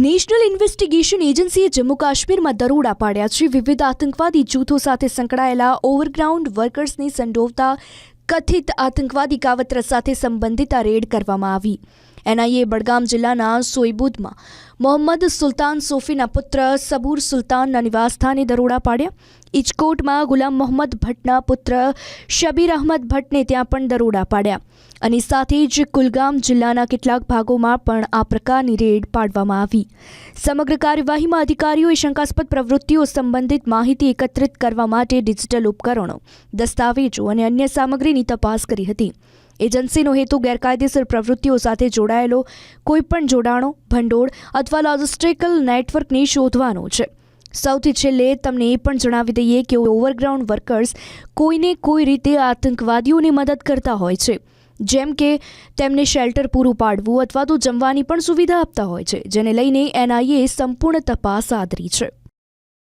National investigation એજન્સીએ જમ્મુ કાશ્મીરમાં દરોડા પાડ્યા છે. વિવિધ આતંકવાદી જૂથો સાથે સંકળાયેલા ઓવરગ્રાઉન્ડ વર્કર્સને સંડોવતા કથિત આતંકવાદી કાવતરા સાથે સંબંધિત આ રેડ કરવામાં આવી. એનઆઈએ બડગામ જિલ્લાના સોઈબુદમાં મોહમ્મદ સુલતાન સોફીના પુત્ર સબૂર સુલતાનના નિવાસસ્થાને દરોડા પાડ્યા. ઇચકોટમાં ગુલામ મોહમ્મદ ભટ્ટના પુત્ર શબીર અહમદ ભટ્ટને ત્યાં પણ દરોડા પાડ્યા અને સાથે જ કુલગામ જિલ્લાના કેટલાક ભાગોમાં પણ આ પ્રકારની રેડ પાડવામાં આવી. સમગ્ર કાર્યવાહીમાં અધિકારીઓએ શંકાસ્પદ પ્રવૃત્તિઓ સંબંધિત માહિતી એકત્રિત કરવા માટે ડિજિટલ ઉપકરણો, દસ્તાવેજો અને અન્ય સામગ્રીની તપાસ કરી હતી. એજન્સીનો હેતુ ગેરકાયદેસર પ્રવૃત્તિઓ સાથે જોડાયેલો કોઈપણ જોડાણો, ભંડોળ અથવા લોજિસ્ટિકલ નેટવર્કને શોધવાનો છે. સૌથી છેલ્લે તમને એ પણ જણાવી દઈએ કે ઓવરગ્રાઉન્ડ વર્કર્સ કોઈને કોઈ રીતે આતંકવાદીઓને મદદ કરતા હોય છે. જેમ કે તેમને શેલ્ટર પૂરું પાડવું અથવા તો જમવાની પણ સુવિધા આપતા હોય છે, જેને લઈને એનઆઈએ સંપૂર્ણ તપાસ આદરી છે.